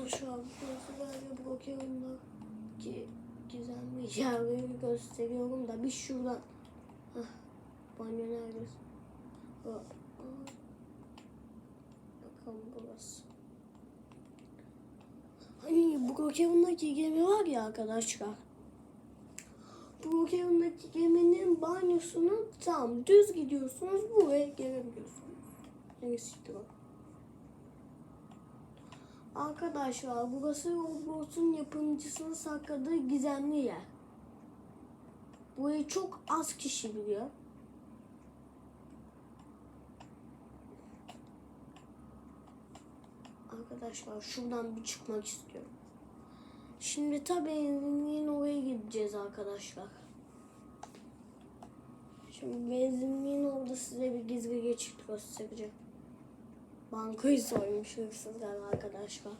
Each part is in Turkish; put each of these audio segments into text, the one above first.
Arkadaşlar burası böyle blokerimde ki gizemli yerleri gösteriyorum da bir şuradan Hah, banyo neredesin? Bakalım burası. Hani blokerimdeki gemi var ya arkadaşlar. Blokerimdeki geminin banyosunu tam düz gidiyorsunuz buraya gelebiliyorsunuz. Neresi o? Arkadaşlar burası Roblox'un yapımcısının sakladığı gizemli yer. Burayı çok az kişi biliyor. Arkadaşlar şuradan bir çıkmak istiyorum. Şimdi tabii benzinliğin oraya gideceğiz arkadaşlar. Şimdi benzinliğin orada size bir gizli geçit göstereceğim. Bankayı soymuş hırsızlar arkadaşlar.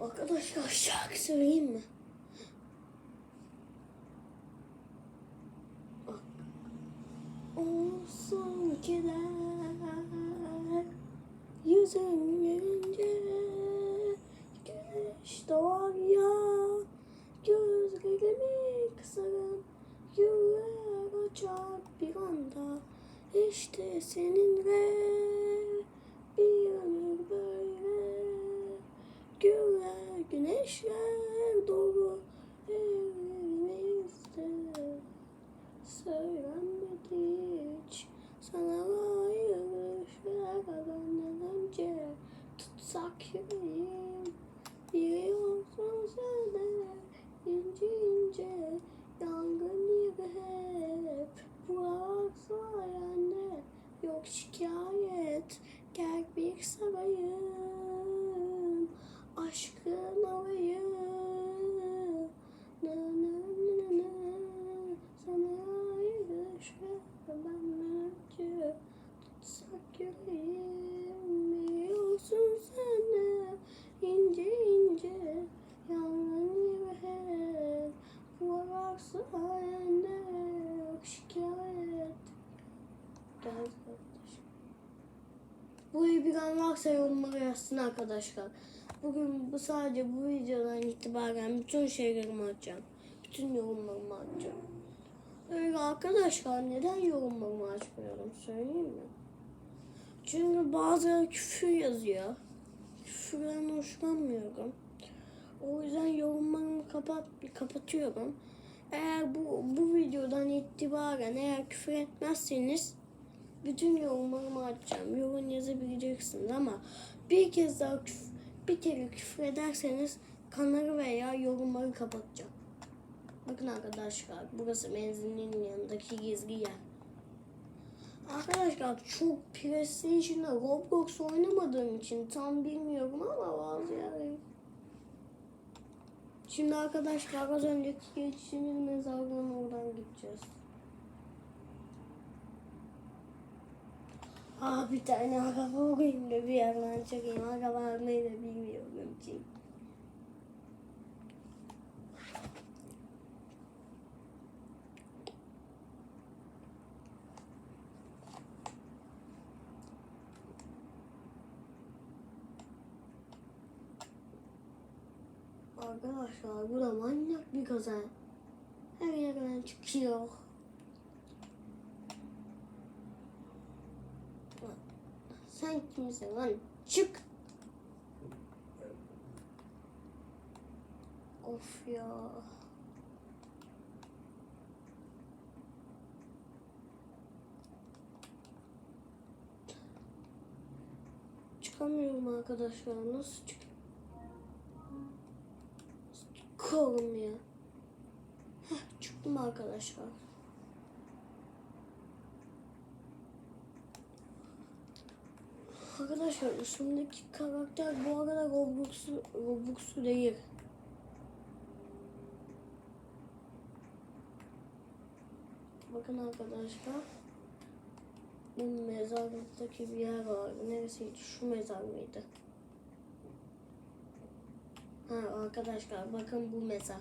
Arkadaşlar şarkı söyleyeyim mi? Olsun keder Yüzün gülünce Güneş doğar ya Açar bir anda İşte seninle Bir ömür böyle Güler güneşler Bir an varsa yorumlara yazsın arkadaşlar. Bugün bu sadece bu videodan itibaren bütün şeylerimi açacağım. Bütün yorumlarımı açacağım. Öyle arkadaşlar neden yorumlarımı açmıyorum söyleyeyim mi? Çünkü bazıları küfür yazıyor. Küfürden hoşlanmıyorum. O yüzden yorumlarımı kapat, kapatıyorum. Eğer bu, bu videodan itibaren eğer küfür etmezseniz bütün yorumlarımı açacağım. Yorum yazabileceksiniz ama bir kez daha küf- bir kere küfür ederseniz kanalı veya yorumları kapatacağım. Bakın arkadaşlar burası benzinliğin yanındaki gizli yer. Arkadaşlar çok PlayStation'da Roblox oynamadığım için tam bilmiyorum ama bazı yerleri. Şimdi arkadaşlar az önceki geçtiğimiz mezarlığın oradan gideceğiz. Aa bir tane araba bulayım da bir yerden çekeyim. Araba almayı da bilmiyorum ki. Arkadaşlar bu da manyak bir kaza. Her yerden çıkıyor. Sen kimsin lan? Çık. Of ya. Çıkamıyorum arkadaşlar. Nasıl çık? Çıkıyorum ya. Heh, çıktım arkadaşlar. Arkadaşlar üstümdeki karakter bu arada Roblox'u Roblox'u değil. Bakın arkadaşlar. Bu mezarlıktaki bir yer var. Neresiydi? Şu mezar mıydı? Ha arkadaşlar bakın bu mezar.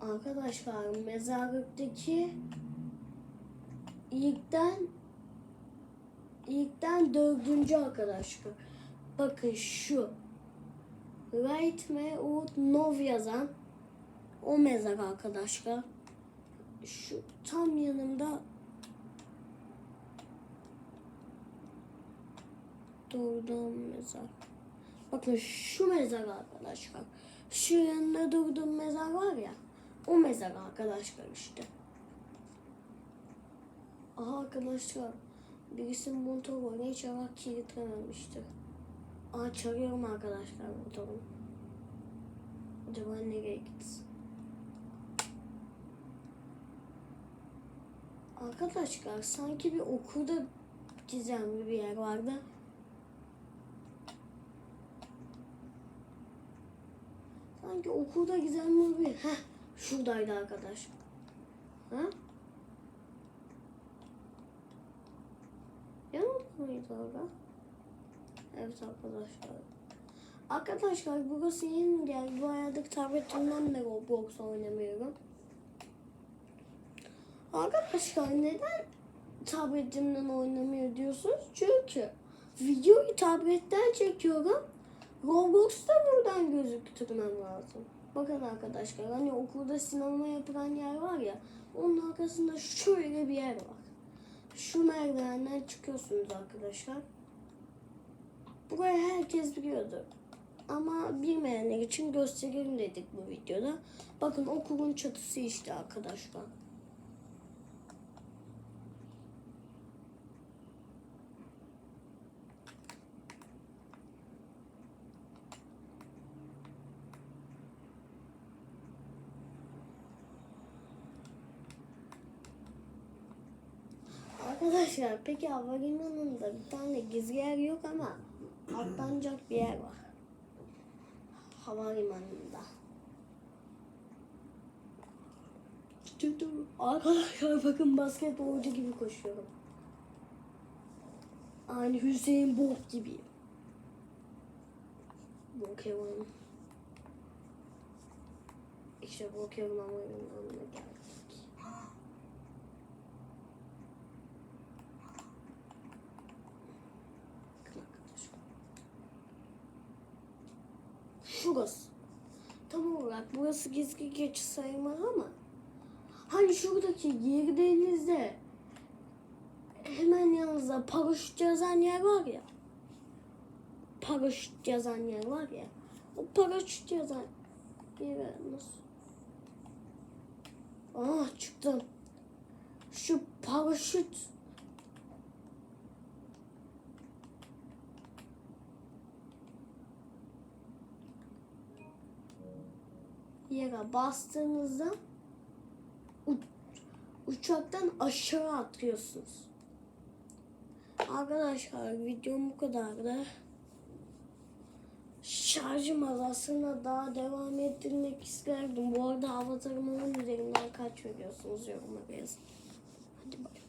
Arkadaşlar mezarlıktaki ilkten ilkten dördüncü arkadaşlar. Bakın şu. Right me out nov yazan o mezar arkadaşlar. Şu tam yanımda durduğum mezar. Bakın şu mezar arkadaşlar. Şu yanında durduğum mezar var ya. O mezar arkadaşlar işte. Aha arkadaşlar. Birisinin motoru inşallah kilitlememiştir. Aa çağırıyorum arkadaşlar motoru. Acaba nereye gitsin? Arkadaşlar sanki bir okulda gizemli bir yer vardı. Sanki okulda gizemli bir... Heh, şuradaydı arkadaş. Ha? Orada? Evet arkadaşlar. Arkadaşlar burası yeni geldi. Bu ayardık tabletimden beri Roblox oynamıyorum. Arkadaşlar neden tabletimden oynamıyor diyorsunuz? Çünkü videoyu tabletten çekiyorum. Roblox'ta buradan gözüktürmem lazım. Bakın arkadaşlar hani okulda sinema yapılan yer var ya onun arkasında şöyle bir yer var. Şu merdivenden çıkıyorsunuz arkadaşlar. Burayı herkes biliyordu. Ama bilmeyenler için gösterelim dedik bu videoda. Bakın okulun çatısı işte arkadaşlar. Arkadaşlar peki havalimanında bir tane gizli yer yok ama atlanacak bir yer var. Havalimanında. Arkadaşlar bakın basketbolcu gibi koşuyorum. Aynı Hüseyin Bolt gibi. Brokeman. İşte Brokeman oyunlarına geldik. Bakın arkadaşlar. Şurası. Tam olarak burası gizli geç sayılmaz ama hani şuradaki girdiğinizde hemen yanınızda paraşüt yazan yer var ya. Paraşüt yazan yer var ya. O paraşüt yazan yere nasıl? Ah çıktım. Şu paraşüt yere bastığınızda uçaktan aşağı atlıyorsunuz. Arkadaşlar videom bu kadardı. Şarjım az aslında daha devam ettirmek isterdim. Bu arada avatarımın üzerinden kaç veriyorsunuz yorumlara yazın. Hadi bay.